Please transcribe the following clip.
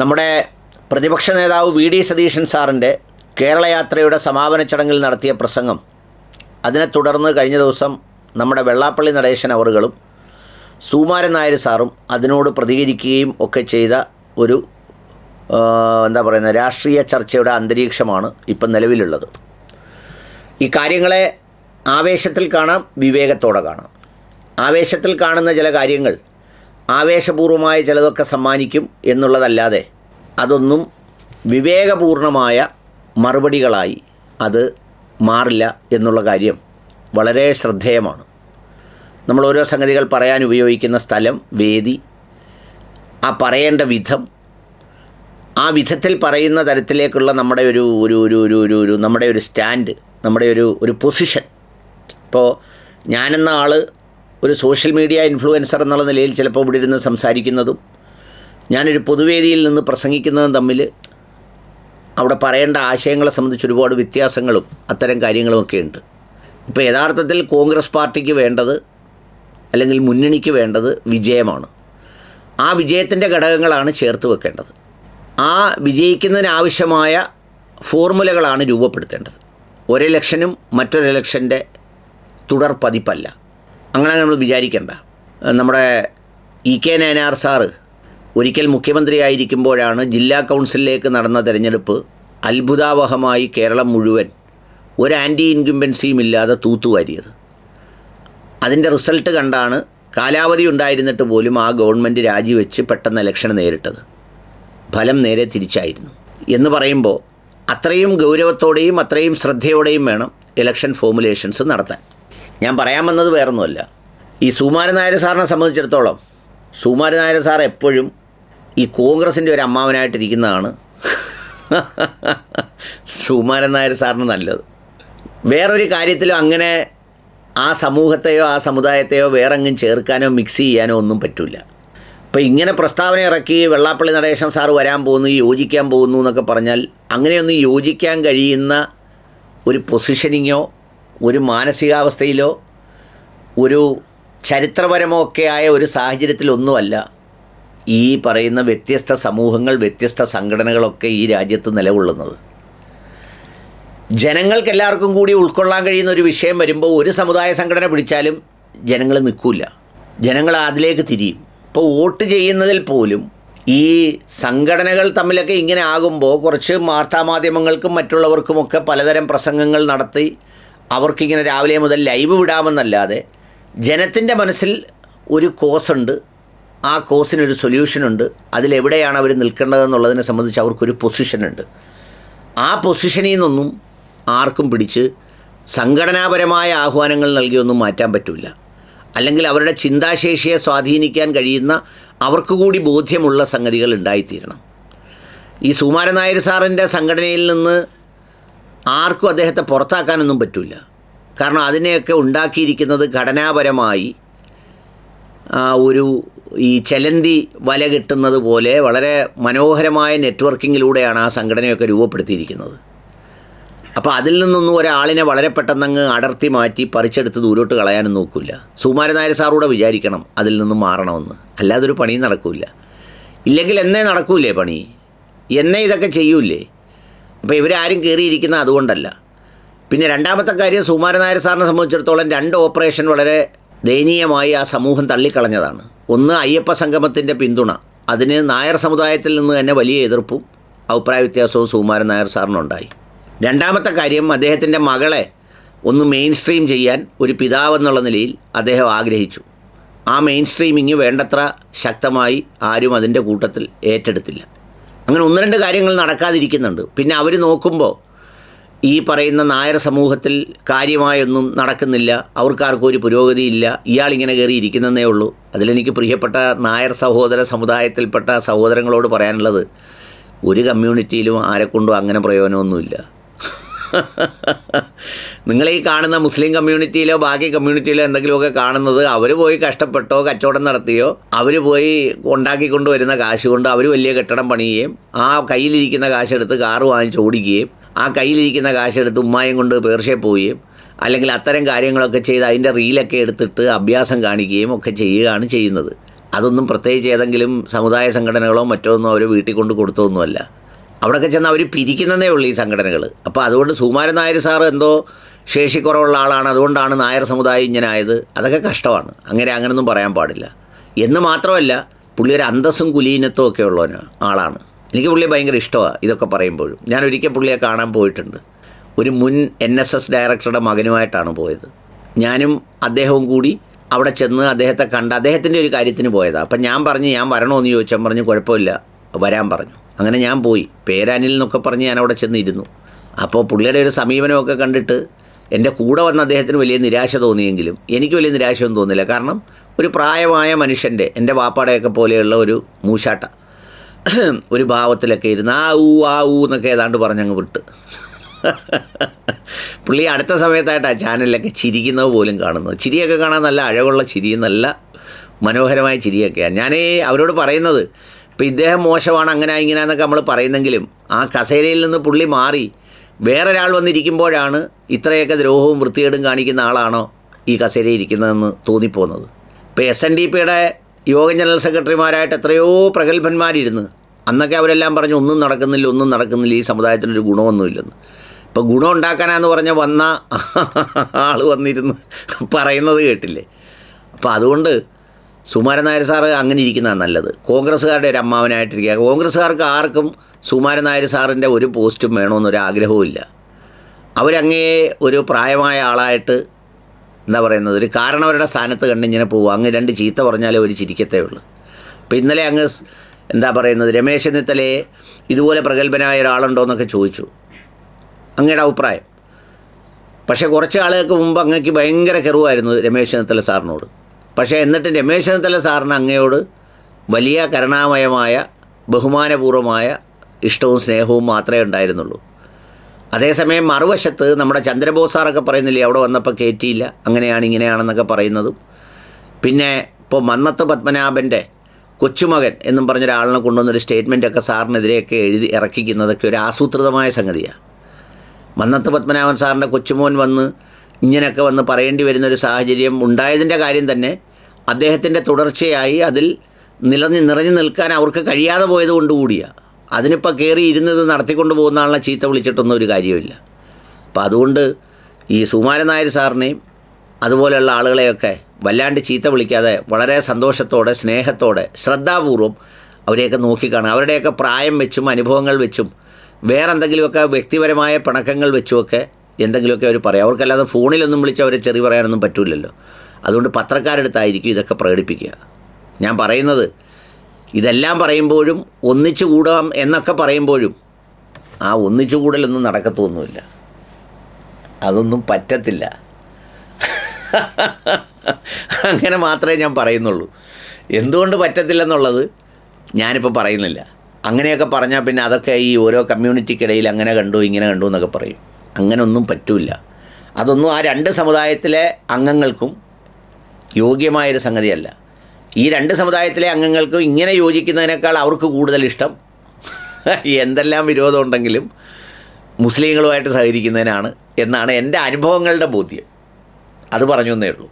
നമ്മുടെ പ്രതിപക്ഷ നേതാവ് വി ഡി സതീശൻ സാറിന്റെ കേരളയാത്രയുടെ സമാപന ചടങ്ങിൽ നടത്തിയ പ്രസംഗം. അതിനെ തുടർന്ന് കഴിഞ്ഞ ദിവസം നമ്മുടെ വെള്ളാപ്പള്ളി നടേശൻ അവറുകളും സുകുമാരൻ നായർ സാറും അതിനോട് പ്രതികരിക്കുകയും ഒക്കെ ചെയ്ത ഒരു എന്താ പറയുന്നത് രാഷ്ട്രീയ ചർച്ചയുടെ അന്തരീക്ഷമാണ് ഇപ്പം നിലവിലുള്ളത്. ഈ കാര്യങ്ങളെ ആവേശത്തിൽ കാണാം വിവേകത്തോടെ കാണാം. ആവേശത്തിൽ കാണുന്ന ചില കാര്യങ്ങൾ ആവേശപൂർവമായ ചിലതൊക്കെ സമ്മാനിക്കും എന്നുള്ളതല്ലാതെ അതൊന്നും വിവേകപൂർണമായ മറുപടികളായി അത് മാറില്ല എന്നുള്ള കാര്യം വളരെ ശ്രദ്ധേയമാണ്. നമ്മൾ ഓരോ സംഗതികൾ പറയാൻ ഉപയോഗിക്കുന്ന സ്ഥലം വേദി ആ പറയേണ്ട വിധം ആ വിധത്തിൽ പറയുന്ന തരത്തിലേക്കുള്ള നമ്മുടെ ഒരു ഒരു ഒരു ഒരു ഒരു ഒരു നമ്മുടെ ഒരു സ്റ്റാൻഡ് നമ്മുടെ ഒരു ഒരു പൊസിഷൻ. ഇപ്പോൾ ഞാനെന്ന ആൾ ഒരു സോഷ്യൽ മീഡിയ ഇൻഫ്ലുവൻസർ എന്നുള്ള നിലയിൽ ചിലപ്പോൾ ഇവിടെ ഇരുന്ന് സംസാരിക്കുന്നതും ഞാനൊരു പൊതുവേദിയിൽ നിന്ന് പ്രസംഗിക്കുന്നതും തമ്മിൽ അവിടെ പറയേണ്ട ആശയങ്ങളെ സംബന്ധിച്ച് ഒരുപാട് വ്യത്യാസങ്ങളും അത്തരം കാര്യങ്ങളുമൊക്കെ ഉണ്ട്. ഇപ്പോൾ യഥാർത്ഥത്തിൽ കോൺഗ്രസ് പാർട്ടിക്ക് വേണ്ടത് അല്ലെങ്കിൽ മുന്നണിക്ക് വേണ്ടത് വിജയമാണ്. ആ വിജയത്തിന്റെ ഘടകങ്ങളാണ് ചേർത്ത് വെക്കേണ്ടത്. ആ വിജയിക്കുന്നതിനാവശ്യമായ ഫോർമുലകളാണ് രൂപപ്പെടുത്തേണ്ടത്. ഒരെലക്ഷനും മറ്റൊരെലക്ഷന്റെ തുടർ പതിപ്പല്ല. അങ്ങനെ നമ്മൾ വിചാരിക്കേണ്ട. നമ്മുടെ ഇ കെ നയനാർ സാറ് ഒരിക്കൽ മുഖ്യമന്ത്രിയായിരിക്കുമ്പോഴാണ് ജില്ലാ കൗൺസിലിലേക്ക് നടന്ന തെരഞ്ഞെടുപ്പ് അത്ഭുതാവഹമായി കേരളം മുഴുവൻ ഒരു ആന്റി ഇൻക്യുംബൻസിയും ഇല്ലാതെ തൂത്തുവാരിയത്. അതിന്റെ റിസൾട്ട് കണ്ടാണ് കാലാവധി ഉണ്ടായിരുന്നിട്ട് പോലും ആ ഗവൺമെന്റ് രാജിവെച്ച് പെട്ടെന്ന് ഇലക്ഷൻ നേരിട്ടത്. ഫലം നേരെ തിരിച്ചായിരുന്നു. എന്ന് പറയുമ്പോൾ അത്രയും ഗൗരവത്തോടെയും അത്രയും ശ്രദ്ധയോടെയും വേണം ഇലക്ഷൻ ഫോമുലേഷൻസ് നടത്താൻ. ഞാൻ പറയാൻ വന്നത് വേറൊന്നുമല്ല. ഈ സുമാരൻ നായർ സാറിനെ സംബന്ധിച്ചിടത്തോളം സുമാരൻ നായർ സാർ എപ്പോഴും ഈ കോൺഗ്രസിന്റെ ഒരു അമ്മാവനായിട്ടിരിക്കുന്നതാണ് സുമാരൻ നായർ സാറിന് നല്ലത്. വേറൊരു കാര്യത്തിലും അങ്ങനെ ആ സമൂഹത്തെയോ ആ സമുദായത്തെയോ വേറെങ്ങും ചേർക്കാനോ മിക്സ് ചെയ്യാനോ ഒന്നും പറ്റില്ല അപ്പോൾ ഇങ്ങനെ പ്രസ്താവന ഇറക്കി വെള്ളാപ്പള്ളി നടേശൻ സാർ വരാൻ പോകുന്നു യോജിക്കാൻ പോകുന്നു എന്നൊക്കെ പറഞ്ഞാൽ അങ്ങനെയൊന്നും യോജിക്കാൻ കഴിയുന്ന ഒരു പൊസിഷനിങ്ങോ ഒരു മാനസികാവസ്ഥയിലോ ഒരു ചരിത്രപരമോ ഒക്കെ ആയ ഒരു സാഹചര്യത്തിലൊന്നുമല്ല ഈ പറയുന്ന വ്യത്യസ്ത സമൂഹങ്ങൾ വ്യത്യസ്ത സംഘടനകളൊക്കെ ഈ രാജ്യത്ത് നിലകൊള്ളുന്നത്. ജനങ്ങൾക്ക് എല്ലാവർക്കും കൂടി ഉൾക്കൊള്ളാൻ കഴിയുന്ന ഒരു വിഷയം വരുമ്പോൾ ഒരു സമുദായ സംഘടന പിടിച്ചാലും ജനങ്ങൾ നിൽക്കില്ല ജനങ്ങൾ അതിലേക്ക് തിരിയും. ഇപ്പോൾ വോട്ട് ചെയ്യുന്നതിൽ പോലും ഈ സംഘടനകൾ തമ്മിലൊക്കെ ഇങ്ങനെ ആകുമ്പോൾ കുറച്ച് വാർത്താമാധ്യമങ്ങൾക്കും മറ്റുള്ളവർക്കുമൊക്കെ പലതരം പ്രസംഗങ്ങൾ നടത്തി അവർക്കിങ്ങനെ രാവിലെ മുതൽ ലൈവ് വിടാമെന്നല്ലാതെ ജനത്തിന്റെ മനസ്സിൽ ഒരു കോസുണ്ട്. ആ കോസിനൊരു സൊല്യൂഷനുണ്ട്. അതിലെവിടെയാണ് അവർ നിൽക്കേണ്ടതെന്നുള്ളതിനെ സംബന്ധിച്ച് അവർക്കൊരു പൊസിഷനുണ്ട്. ആ പൊസിഷനിൽ നിന്നൊന്നും ആർക്കും പിടിച്ച് സംഘടനാപരമായ ആഹ്വാനങ്ങൾ നൽകിയൊന്നും മാറ്റാൻ പറ്റില്ല അല്ലെങ്കിൽ അവരുടെ ചിന്താശേഷിയെ സ്വാധീനിക്കാൻ കഴിയുന്ന അവർക്ക് കൂടി ബോധ്യമുള്ള സംഗതികൾ ഉണ്ടായിത്തീരണം. ഈ സുമാരനായർ നായർ സാറിന്റെ സംഘടനയിൽ നിന്ന് ആർക്കും അദ്ദേഹത്തെ പുറത്താക്കാനൊന്നും പറ്റില്ല കാരണം അതിനെയൊക്കെ ഉണ്ടാക്കിയിരിക്കുന്നത് ഘടനാപരമായി ഒരു ഈ ചലന്തി വല കിട്ടുന്നത് പോലെ വളരെ മനോഹരമായ നെറ്റ്വർക്കിങ്ങിലൂടെയാണ് ആ സംഘടനയൊക്കെ രൂപപ്പെടുത്തിയിരിക്കുന്നത്. അപ്പോൾ അതിൽ നിന്നൊന്നും ഒരാളിനെ വളരെ പെട്ടെന്നങ്ങ് അടർത്തി മാറ്റി പറിച്ചെടുത്ത് ദൂരോട്ട് കളയാനും നോക്കില്ല സുകുമാരൻ നായർ സാറൂടെ വിചാരിക്കണം അതിൽ നിന്നും മാറണമെന്ന്. അല്ലാതൊരു പണിയും നടക്കില്ല ഇല്ലെങ്കിൽ എന്നേ നടക്കൂലേ പണി? എന്നേ ഇതൊക്കെ ചെയ്യൂലേ? അപ്പോൾ ഇവരാരും കയറിയിരിക്കുന്ന അതുകൊണ്ടല്ല. പിന്നെ രണ്ടാമത്തെ കാര്യം സുമാരൻ നായർ സാറിനെ സംബന്ധിച്ചിടത്തോളം രണ്ട് ഓപ്പറേഷൻ വളരെ ദയനീയമായി ആ സമൂഹം തള്ളിക്കളഞ്ഞതാണ്. ഒന്ന് അയ്യപ്പ സംഗമത്തിന്റെ പിന്തുണ. അതിന് നായർ സമുദായത്തിൽ നിന്ന് തന്നെ വലിയ എതിർപ്പും അഭിപ്രായ വ്യത്യാസവും സുകുമാരൻ നായർ സാറിനുണ്ടായി. രണ്ടാമത്തെ കാര്യം അദ്ദേഹത്തിന്റെ മകളെ ഒന്ന് മെയിൻ സ്ട്രീം ചെയ്യാൻ ഒരു പിതാവ് എന്നുള്ള നിലയിൽ അദ്ദേഹം ആഗ്രഹിച്ചു. ആ മെയിൻ സ്ട്രീമിങ് വേണ്ടത്ര ശക്തമായി ആരും അതിന്റെ കൂട്ടത്തിൽ ഏറ്റെടുത്തില്ല. അങ്ങനെ ഒന്ന് രണ്ട് കാര്യങ്ങൾ നടക്കാതിരിക്കുന്നുണ്ട്. പിന്നെ അവർ നോക്കുമ്പോൾ ഈ പറയുന്ന നായർ സമൂഹത്തിൽ കാര്യമായൊന്നും നടക്കുന്നില്ല. അവർക്കാർക്കും ഒരു പുരോഗതിയില്ല. ഇയാളിങ്ങനെ കയറി ഇരിക്കുന്നതേ ഉള്ളൂ. അതിലെനിക്ക് പ്രിയപ്പെട്ട നായർ സഹോദര സമുദായത്തിൽപ്പെട്ട സഹോദരങ്ങളോട് പറയാനുള്ളത് ഒരു കമ്മ്യൂണിറ്റിയിലും ആരെക്കൊണ്ടും അങ്ങനെ പ്രയോജനമൊന്നുമില്ല. നിങ്ങൾ ഈ കാണുന്ന മുസ്ലിം കമ്മ്യൂണിറ്റിയിലോ ബാക്കി കമ്മ്യൂണിറ്റിയിലോ എന്തെങ്കിലുമൊക്കെ കാണുന്നത് അവർ പോയി കഷ്ടപ്പെട്ടോ കച്ചവടം നടത്തിയോ? അവർ പോയി ഉണ്ടാക്കിക്കൊണ്ടുവരുന്ന കാശ് കൊണ്ട് അവർ വലിയ കെട്ടിടം പണിയുകയും ആ കയ്യിലിരിക്കുന്ന കാശെടുത്ത് കാറ് വാങ്ങിച്ച് ഓടിക്കുകയും ആ കയ്യിലിരിക്കുന്ന കാശെടുത്ത് ഉമ്മായും കൊണ്ട് പേർഷ്യ പോവുകയും അല്ലെങ്കിൽ അത്തരം കാര്യങ്ങളൊക്കെ ചെയ്ത് അതിന്റെ റീലൊക്കെ എടുത്തിട്ട് അഭ്യാസം കാണിക്കുകയും ഒക്കെ ചെയ്യുകയാണ് ചെയ്യുന്നത്. അതൊന്നും പ്രത്യേകിച്ച് ഏതെങ്കിലും സമുദായ സംഘടനകളോ മറ്റോ ഒന്നും അവർ വീട്ടിൽ കൊണ്ട് കൊടുത്തതൊന്നുമല്ല. അവിടെയൊക്കെ ചെന്ന് അവർ പിരിക്കുന്നതേ ഉള്ളൂ ഈ സംഘടനകൾ അപ്പോൾ അതുകൊണ്ട് സുകുമാരൻ നായർ സാർ എന്തോ ശേഷി കുറവുള്ള ആളാണ്. അതുകൊണ്ടാണ് നായർ സമുദായം ഇങ്ങനെ ആയത് അതൊക്കെ കഷ്ടമാണ്. അങ്ങനെ അങ്ങനൊന്നും പറയാൻ പാടില്ല. എന്ന് മാത്രമല്ല പുള്ളി ഒരു അന്തസ്സും കുലീനത്വം ഒക്കെ ഉള്ളവനാണ് ആളാണ്. എനിക്ക് പുള്ളിയെ ഭയങ്കര ഇഷ്ടമാണ് ഇതൊക്കെ പറയുമ്പോഴും. ഞാൻ ഒരിക്കൽ പുള്ളിയെ കാണാൻ പോയിട്ടുണ്ട്. ഒരു മുൻ എൻ എസ് എസ് ഡയറക്ടറുടെ മകനുമായിട്ടാണ് പോയത്. ഞാനും അദ്ദേഹവും കൂടി അവിടെ ചെന്ന് അദ്ദേഹത്തെ കണ്ട് അദ്ദേഹത്തിന്റെ ഒരു കാര്യത്തിന് പോയതാണ് അപ്പം ഞാൻ പറഞ്ഞ് ഞാൻ വരണമെന്ന് ചോദിച്ചാൽ പറഞ്ഞു കുഴപ്പമില്ല. വരാൻ പറഞ്ഞു. അങ്ങനെ ഞാൻ പോയി. പേരാനിൽ എന്നൊക്കെ പറഞ്ഞ് ഞാൻ അവിടെ ചെന്നിരുന്നു. അപ്പോൾ പുള്ളിയുടെ ഒരു സമീപനമൊക്കെ കണ്ടിട്ട് എന്റെ കൂടെ വന്ന അദ്ദേഹത്തിന് വലിയ നിരാശ തോന്നിയെങ്കിലും എനിക്ക് വലിയ നിരാശയൊന്നും തോന്നില്ല. കാരണം ഒരു പ്രായമായ മനുഷ്യന്റെ എന്റെ വാപ്പാടയൊക്കെ പോലെയുള്ള ഒരു മൂശാട്ട ഒരു ഭാവത്തിലൊക്കെ ഇരുന്ന് ആ ഊ ആ ഊ എന്നൊക്കെ ഏതാണ്ട് പറഞ്ഞങ്ങ് വിട്ട്. പുള്ളി അടുത്ത സമയത്തായിട്ട് ആ ചാനലിലൊക്കെ ചിരിക്കുന്നത് പോലും കാണുന്നത്. ചിരിയൊക്കെ കാണാൻ നല്ല അഴകുള്ള ചിരി നല്ല മനോഹരമായ ചിരിയൊക്കെയാണ്. ഞാൻ അവരോട് പറയുന്നത് ഇപ്പം ഇദ്ദേഹം മോശമാണ് അങ്ങനെ ഇങ്ങനെ എന്നൊക്കെ നമ്മൾ പറയുന്നെങ്കിലും ആ കസേരയിൽ നിന്ന് പുള്ളി മാറി വേറൊരാൾ വന്നിരിക്കുമ്പോഴാണ് ഇത്രയൊക്കെ ദ്രോഹവും വൃത്തികേടും കാണിക്കുന്ന ആളാണോ ഈ കസേരയിൽ ഇരിക്കുന്നതെന്ന് തോന്നിപ്പോകുന്നത്. ഇപ്പോൾ എസ് എൻ ഡി പിയുടെ യോഗ ജനറൽ സെക്രട്ടറിമാരായിട്ട് എത്രയോ പ്രഗത്ഭന്മാരിരുന്ന്. അന്നൊക്കെ അവരെല്ലാം പറഞ്ഞു ഒന്നും നടക്കുന്നില്ല ഒന്നും നടക്കുന്നില്ല ഈ സമുദായത്തിനൊരു ഗുണമൊന്നുമില്ലെന്ന്. ഇപ്പോൾ ഗുണം ഉണ്ടാക്കാനാന്ന് പറഞ്ഞ വന്ന ആൾ വന്നിരുന്ന് പറയുന്നത് കേട്ടില്ലേ? അപ്പോൾ അതുകൊണ്ട് സുമാരൻ നായർ സാറ് അങ്ങനെ ഇരിക്കുന്നതാണ് നല്ലത്. കോൺഗ്രസ്സുകാരുടെ ഒരു അമ്മാവനായിട്ടിരിക്കുക. കോൺഗ്രസ്സുകാർക്ക് ആർക്കും സുമാരൻ നായർ സാറിന്റെ ഒരു പോസ്റ്റും വേണമെന്നൊരു ആഗ്രഹവും ഇല്ല. അവരങ്ങേ ഒരു പ്രായമായ ആളായിട്ട് എന്താ പറയുന്നത് ഒരു കാരണവരുടെ സ്ഥാനത്ത് കണ്ടിങ്ങനെ പോകും അങ്ങ് രണ്ട് ചീത്ത പറഞ്ഞാലേ ഒരു ചിരിക്കത്തേ ഉള്ളൂ. അപ്പോൾ ഇന്നലെ അങ്ങ് എന്താ പറയുന്നത് രമേശ് ചെന്നിത്തലയെ ഇതുപോലെ പ്രഗത്ഭനായ ഒരാളുണ്ടോ എന്നൊക്കെ ചോദിച്ചു. അങ്ങയുടെ അഭിപ്രായം. പക്ഷേ കുറച്ച് ആളുകൾക്ക് മുമ്പ് അങ്ങക്ക് ഭയങ്കര കെറുവായിരുന്നു രമേശ് ചെന്നിത്തല സാറിനോട്. പക്ഷേ എന്നിട്ട് രമേശ് ചെന്നിത്തല സാറിന് അങ്ങയോട് വലിയ കരുണാമയമായ ബഹുമാനപൂർവമായ ഇഷ്ടവും സ്നേഹവും മാത്രമേ ഉണ്ടായിരുന്നുള്ളൂ. അതേസമയം മറുവശത്ത് നമ്മുടെ ചന്ദ്രബോസ് സാറൊക്കെ പറയുന്നില്ലേ അവിടെ വന്നപ്പോൾ കയറ്റിയില്ല അങ്ങനെയാണ് ഇങ്ങനെയാണെന്നൊക്കെ പറയുന്നതും. പിന്നെ ഇപ്പോൾ മന്നത്ത് പത്മനാഭന്റെ കൊച്ചുമകൻ എന്നും പറഞ്ഞൊരാളിനെ കൊണ്ടുവന്നൊരു സ്റ്റേറ്റ്മെന്റൊക്കെ സാറിനെതിരെയൊക്കെ എഴുതി ഇറക്കിക്കുന്നതൊക്കെ ഒരു ആസൂത്രിതമായ സംഗതിയാണ്. മന്നത്ത് പത്മനാഭൻ സാറിന്റെ കൊച്ചുമോൻ വന്ന് ഇങ്ങനെയൊക്കെ വന്ന് പറയേണ്ടി വരുന്ന ഒരു സാഹചര്യം ഉണ്ടായതിന്റെ കാര്യം തന്നെ അദ്ദേഹത്തിന്റെ തുടർച്ചയായി അതിൽ നിലനി നിറഞ്ഞു നിൽക്കാൻ അവർക്ക് കഴിയാതെ പോയത് കൊണ്ടുകൂടിയാണ് അതിനിപ്പോൾ കയറി ഇരുന്നത് നടത്തിക്കൊണ്ട് പോകുന്ന ആളിനെ ചീത്ത വിളിച്ചിട്ടൊന്നും ഒരു കാര്യമില്ല അപ്പം അതുകൊണ്ട് ഈ സുമാരൻ നായർ സാറിനെയും അതുപോലെയുള്ള ആളുകളെയൊക്കെ വല്ലാണ്ട് ചീത്ത വിളിക്കാതെ വളരെ സന്തോഷത്തോടെ സ്നേഹത്തോടെ ശ്രദ്ധാപൂർവം അവരെയൊക്കെ നോക്കിക്കാണുക. അവരുടെയൊക്കെ പ്രായം വെച്ചും അനുഭവങ്ങൾ വെച്ചും വേറെന്തെങ്കിലുമൊക്കെ വ്യക്തിപരമായ പിണക്കങ്ങൾ വെച്ചുമൊക്കെ എന്തെങ്കിലുമൊക്കെ അവർ പറയും. അവർക്കല്ലാതെ ഫോണിലൊന്നും വിളിച്ച് അവരെ ചെറി പറയാനൊന്നും പറ്റില്ലല്ലോ അതുകൊണ്ട് പത്രക്കാരെടുത്തായിരിക്കും ഇതൊക്കെ പ്രകടിപ്പിക്കുക. ഞാൻ പറയുന്നത് ഇതെല്ലാം പറയുമ്പോഴും ഒന്നിച്ചു കൂടാം എന്നൊക്കെ പറയുമ്പോഴും ആ ഒന്നിച്ചു കൂടലൊന്നും നടക്കത്തൊന്നുമില്ല. അതൊന്നും പറ്റത്തില്ല. അങ്ങനെ മാത്രമേ ഞാൻ പറയുന്നുള്ളൂ. എന്തുകൊണ്ട് പറ്റത്തില്ലെന്നുള്ളത് ഞാനിപ്പോൾ പറയുന്നില്ല. അങ്ങനെയൊക്കെ പറഞ്ഞാൽ പിന്നെ അതൊക്കെ ഈ ഓരോ കമ്മ്യൂണിറ്റിക്കിടയിൽ അങ്ങനെ കണ്ടു ഇങ്ങനെ കണ്ടു എന്നൊക്കെ പറയും. അങ്ങനെ ഒന്നും പറ്റില്ല അതൊന്നും ആ രണ്ട് സമുദായത്തിലെ അംഗങ്ങൾക്കും യോഗ്യമായൊരു സംഗതിയല്ല. ഈ രണ്ട് സമുദായത്തിലെ അംഗങ്ങൾക്കും ഇങ്ങനെ യോജിക്കുന്നതിനേക്കാൾ അവർക്ക് കൂടുതൽ ഇഷ്ടം എന്തെല്ലാം വിരോധമുണ്ടെങ്കിലും മുസ്ലിങ്ങളുമായിട്ട് സഹകരിക്കുന്നതിനാണ് എന്നാണ് എന്റെ അനുഭവങ്ങളുടെ ബോധ്യം. അത് പറഞ്ഞു എന്നേ ഉള്ളൂ.